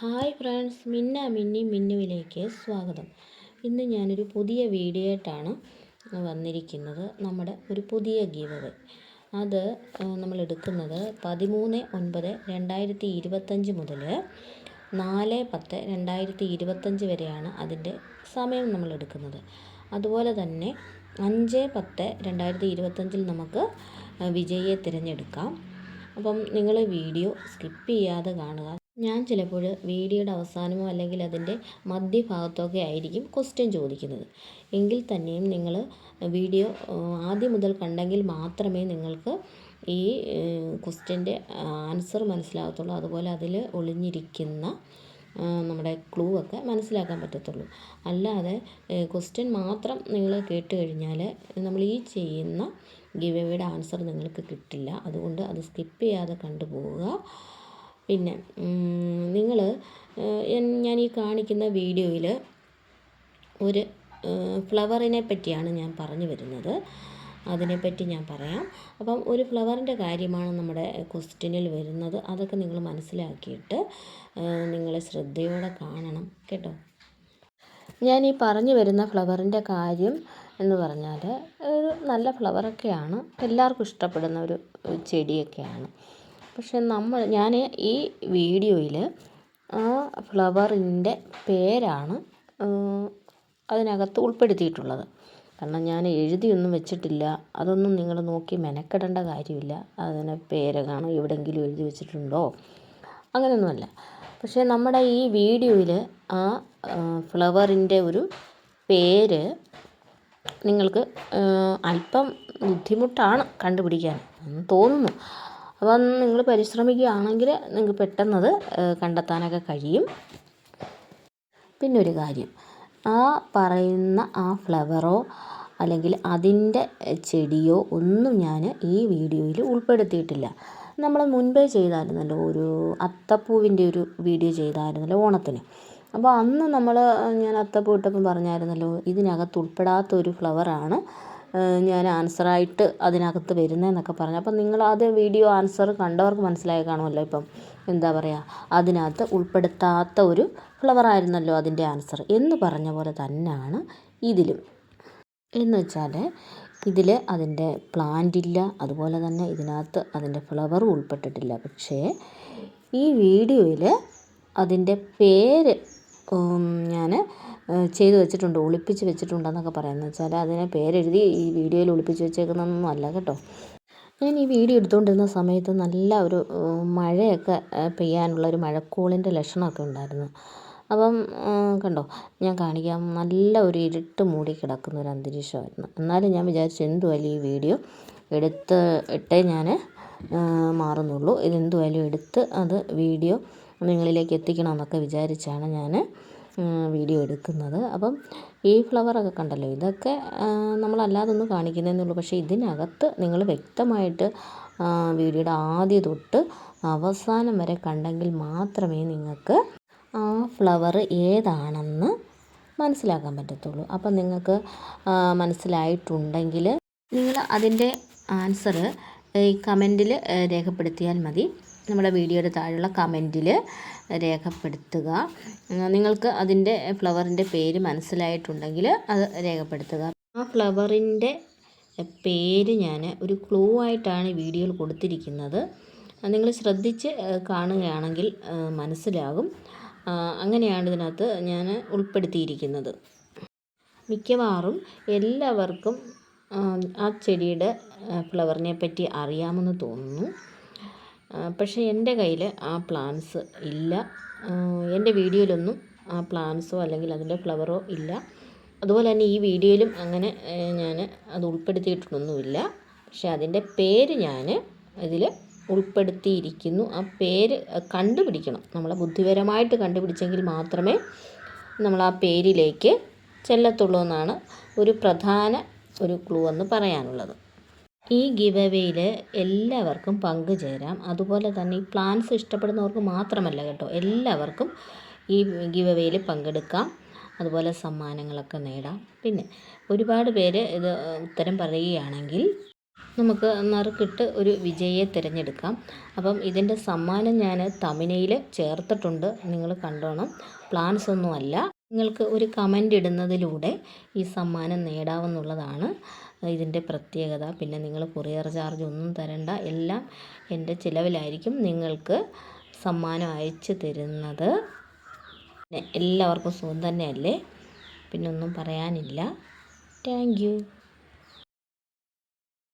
Hi friends മിന്ന മിന്നി മിന്നുവിലേക്ക് സ്വാഗതം. ഇന്ന് ഞാനൊരു പുതിയ വീഡിയോ ആയിട്ടാണ് വന്നിരിക്കുന്നത്. നമ്മുടെ ഒരു പുതിയ ഗീവത് അത് നമ്മൾ എടുക്കുന്നത് പതിമൂന്ന് ഒൻപത് രണ്ടായിരത്തി ഇരുപത്തഞ്ച് മുതൽ നാല് പത്ത് രണ്ടായിരത്തി ഇരുപത്തഞ്ച് വരെയാണ് അതിന്റെ സമയം നമ്മൾ എടുക്കുന്നത്. അതുപോലെ തന്നെ അഞ്ച് പത്ത് രണ്ടായിരത്തി ഇരുപത്തഞ്ചിൽ നമുക്ക് വിജയിയെ തിരഞ്ഞെടുക്കാം. അപ്പം നിങ്ങൾ വീഡിയോ സ്കിപ്പ് ചെയ്യാതെ കാണുക. ഞാൻ ചിലപ്പോൾ വീഡിയോയുടെ അവസാനമോ അല്ലെങ്കിൽ അതിന്റെ മധ്യഭാഗത്തോ ഒക്കെ ആയിരിക്കും ക്വസ്റ്റ്യൻ ചോദിക്കുന്നത്. എങ്കിൽ തന്നെയും നിങ്ങൾ വീഡിയോ ആദ്യം മുതൽ കണ്ടെങ്കിൽ മാത്രമേ നിങ്ങൾക്ക് ഈ ക്വസ്റ്റ്യന്റെ ആൻസർ മനസ്സിലാകത്തുള്ളൂ. അതുപോലെ അതിൽ ഒളിഞ്ഞിരിക്കുന്ന നമ്മുടെ ക്ലൂ ഒക്കെ മനസ്സിലാക്കാൻ പറ്റത്തുള്ളൂ. അല്ലാതെ ക്വസ്റ്റ്യൻ മാത്രം നിങ്ങൾ കേട്ട് കഴിഞ്ഞാൽ നമ്മൾ ഈ ചെയ്യുന്ന ഗിവ് എവയുടെ ആൻസർ നിങ്ങൾക്ക് കിട്ടില്ല. അതുകൊണ്ട് അത് സ്കിപ്പ് ചെയ്യാതെ കണ്ടുപോവുക. പിന്നെ നിങ്ങൾ ഞാൻ ഈ കാണിക്കുന്ന വീഡിയോയിൽ ഒരു ഫ്ലവറിനെ പറ്റിയാണ് ഞാൻ പറഞ്ഞു വരുന്നത്. അതിനെപ്പറ്റി ഞാൻ പറയാം. അപ്പം ഒരു ഫ്ലവറിന്റെ കാര്യമാണ് നമ്മുടെ ക്വസ്റ്റ്യനിൽ വരുന്നത്. അതൊക്കെ നിങ്ങൾ മനസ്സിലാക്കിയിട്ട് നിങ്ങൾ ശ്രദ്ധയോടെ കാണണം. കേട്ടോ? ഞാൻ ഈ പറഞ്ഞു വരുന്ന ഫ്ലവറിന്റെ കാര്യം എന്ന് പറഞ്ഞാൽ ഒരു നല്ല ഫ്ലവറൊക്കെയാണ്. എല്ലാവർക്കും ഇഷ്ടപ്പെടുന്ന ഒരു ചെടിയൊക്കെയാണ്. പക്ഷെ നമ്മൾ ഞാൻ ഈ വീഡിയോയിൽ ആ ഫ്ലവറിന്റെ പേരാണ് അതിനകത്ത് ഉൾപ്പെടുത്തിയിട്ടുള്ളത്. കാരണം ഞാൻ എഴുതിയൊന്നും വെച്ചിട്ടില്ല. അതൊന്നും നിങ്ങൾ നോക്കി മെനക്കെടേണ്ട കാര്യമില്ല. അതിന് പേര് കാണും എവിടെയെങ്കിലും എഴുതി വെച്ചിട്ടുണ്ടോ? അങ്ങനെയൊന്നുമല്ല. പക്ഷേ നമ്മുടെ ഈ വീഡിയോയിൽ ആ ഫ്ലവറിന്റെ ഒരു പേര് നിങ്ങൾക്ക് അല്പം ബുദ്ധിമുട്ടാണ് കണ്ടുപിടിക്കാൻ എന്ന് തോന്നുന്നു. അപ്പം നിങ്ങൾ പരിശ്രമിക്കുകയാണെങ്കിൽ നിങ്ങൾക്ക് പെട്ടെന്നത് കണ്ടെത്താനൊക്കെ കഴിയും. പിന്നെ ഒരു കാര്യം ആ പറയുന്ന ആ ഫ്ലവറോ അല്ലെങ്കിൽ അതിന്റെ ചെടിയോ ഒന്നും ഞാൻ ഈ വീഡിയോയിൽ ഉൾപ്പെടുത്തിയിട്ടില്ല. നമ്മൾ മുൻപേ ചെയ്തായിരുന്നല്ലോ ഒരു അത്തപ്പൂവിന്റെ ഒരു വീഡിയോ ചെയ്തായിരുന്നല്ലോ ഓണത്തിന്. അപ്പോൾ അന്ന് നമ്മൾ ഞാൻ അത്തപ്പൂ ഇട്ടപ്പം പറഞ്ഞായിരുന്നല്ലോ ഇതിനകത്ത് ഉൾപ്പെടാത്ത ഒരു ഫ്ലവറാണ് ഞാൻ ആൻസറായിട്ട് അതിനകത്ത് വരുന്നതെന്നൊക്കെ പറഞ്ഞു. അപ്പം നിങ്ങൾ അത് വീഡിയോ ആൻസർ കണ്ടവർക്ക് മനസ്സിലായി കാണുമല്ലോ ഇപ്പം. എന്താ പറയുക അതിനകത്ത് ഉൾപ്പെടുത്താത്ത ഒരു ഫ്ലവറായിരുന്നല്ലോ അതിന്റെ ആൻസർ. എന്ന് പറഞ്ഞ പോലെ തന്നെയാണ് ഇതിലും. എന്ന് വെച്ചാൽ ഇതിൽ അതിന്റെ പ്ലാന്റില്ല അതുപോലെ തന്നെ ഇതിനകത്ത് അതിന്റെ ഫ്ലവറും ഉൾപ്പെട്ടിട്ടില്ല. പക്ഷേ ഈ വീഡിയോയിൽ അതിന്റെ പേര് ഞാൻ ചെയ്ത് വെച്ചിട്ടുണ്ട് ഒളിപ്പിച്ച് വെച്ചിട്ടുണ്ടെന്നൊക്കെ പറയുന്നത് വെച്ചാൽ അതിനെ പേരെഴുതി ഈ വീഡിയോയിൽ ഒളിപ്പിച്ച് വെച്ചേക്കുന്നതൊന്നും അല്ല കേട്ടോ. ഞാൻ ഈ വീഡിയോ എടുത്തുകൊണ്ടിരുന്ന സമയത്ത് നല്ല ഒരു മഴയൊക്കെ പെയ്യാനുള്ള ഒരു മഴക്കോളിന്റെ ലക്ഷണമൊക്കെ ഉണ്ടായിരുന്നു. അപ്പം കണ്ടോ ഞാൻ കാണിക്കാം നല്ല ഒരു ഇരുട്ട് മൂടി കിടക്കുന്ന ഒരു അന്തരീക്ഷമായിരുന്നു. എന്നാലും ഞാൻ വിചാരിച്ചു എന്തുവായാലും ഈ വീഡിയോ എടുത്ത് ഇട്ടേ ഞാൻ മാറുന്നുള്ളൂ. ഇതെന്തുവായാലും എടുത്ത് അത് വീഡിയോ നിങ്ങളിലേക്ക് എത്തിക്കണമെന്നൊക്കെ വിചാരിച്ചാണ് ഞാൻ വീഡിയോ എടുക്കുന്നത്. അപ്പം ഈ ഫ്ലവറൊക്കെ കണ്ടല്ലോ ഇതൊക്കെ നമ്മളല്ലാതെ ഒന്ന് കാണിക്കുന്നതെന്നേ ഉള്ളൂ. പക്ഷേ ഇതിനകത്ത് നിങ്ങൾ വ്യക്തമായിട്ട് വീഡിയോയുടെ ആദ്യം തൊട്ട് അവസാനം വരെ കണ്ടെങ്കിൽ മാത്രമേ നിങ്ങൾക്ക് ആ ഫ്ലവർ ഏതാണെന്ന് മനസ്സിലാക്കാൻ പറ്റത്തുള്ളൂ. അപ്പം നിങ്ങൾക്ക് മനസ്സിലായിട്ടുണ്ടെങ്കിൽ നിങ്ങൾ അതിന്റെ ആൻസർ ഈ കമന്റിൽ രേഖപ്പെടുത്തിയാൽ മതി. നമ്മുടെ വീഡിയോയുടെ താഴെയുള്ള കമന്റിൽ രേഖപ്പെടുത്തുക. നിങ്ങൾക്ക് അതിന്റെ ഫ്ലവറിന്റെ പേര് മനസ്സിലായിട്ടുണ്ടെങ്കിൽ അത് രേഖപ്പെടുത്തുക. ആ ഫ്ലവറിന്റെ പേര് ഞാൻ ഒരു ക്ലൂ ആയിട്ടാണ് വീഡിയോയിൽ കൊടുത്തിരിക്കുന്നത്. നിങ്ങൾ ശ്രദ്ധിച്ച് കാണുകയാണെങ്കിൽ മനസ്സിലാകും. അങ്ങനെയാണ് ഇതിനകത്ത് ഞാൻ ഉൾപ്പെടുത്തിയിരിക്കുന്നത്. മിക്കവാറും എല്ലാവർക്കും ആ ചെടിയുടെ ഫ്ലവറിനെ പറ്റി അറിയാമെന്ന് തോന്നുന്നു. പക്ഷേ എന്റെ കയ്യിൽ ആ പ്ലാന്റ്സ് ഇല്ല. എന്റെ വീഡിയോയിലൊന്നും ആ പ്ലാന്റ്സോ അല്ലെങ്കിൽ അതിന്റെ ഫ്ലവറോ ഇല്ല. അതുപോലെ തന്നെ ഈ വീഡിയോയിലും അങ്ങനെ ഞാൻ അത് ഉൾപ്പെടുത്തിയിട്ടൊന്നുമില്ല. പക്ഷേ അതിന്റെ പേര് ഞാൻ ഇതിൽ ഉൾപ്പെടുത്തിയിരിക്കുന്നു. ആ പേര് കണ്ടുപിടിക്കണം. നമ്മൾ ബുദ്ധിപരമായിട്ട് കണ്ടുപിടിച്ചെങ്കിൽ മാത്രമേ നമ്മൾ ആ പേരിലേക്ക് ചെല്ലത്തുള്ളൂ എന്നാണ് ഒരു പ്രധാന ഒരു ക്ലൂ എന്ന് പറയാനുള്ളത്. ഈ ഗിവ് അവേയിൽ എല്ലാവർക്കും പങ്കുചേരാം അതുപോലെ തന്നെ ഈ പ്ലാൻസ് ഇഷ്ടപ്പെടുന്നവർക്ക് മാത്രമല്ല കേട്ടോ എല്ലാവർക്കും ഈ ഗിവ് പങ്കെടുക്കാം. അതുപോലെ സമ്മാനങ്ങളൊക്കെ നേടാം. പിന്നെ ഒരുപാട് പേര് ഇത് ഉത്തരം പറയുകയാണെങ്കിൽ നമുക്ക് നറുക്കിട്ട് ഒരു വിജയിയെ തിരഞ്ഞെടുക്കാം. അപ്പം ഇതിന്റെ സമ്മാനം ഞാൻ തമിനയിൽ ചേർത്തിട്ടുണ്ട്. നിങ്ങൾ കണ്ടോണം. പ്ലാൻസ് ഒന്നുമല്ല. നിങ്ങൾക്ക് ഒരു കമന്റ് ഇടുന്നതിലൂടെ ഈ സമ്മാനം നേടാവുന്നതാണ്. ഇതിന്റെ പ്രത്യേകത. പിന്നെ നിങ്ങൾ കൊറിയർ ചാർജ് ഒന്നും തരണ്ട. എല്ലാം എന്റെ ചിലവിലായിരിക്കും നിങ്ങൾക്ക് സമ്മാനം അയച്ചു തരുന്നത്. എല്ലാവർക്കും സുഖം തന്നെയല്ലേ? പിന്നെ ഒന്നും പറയാനില്ല. താങ്ക്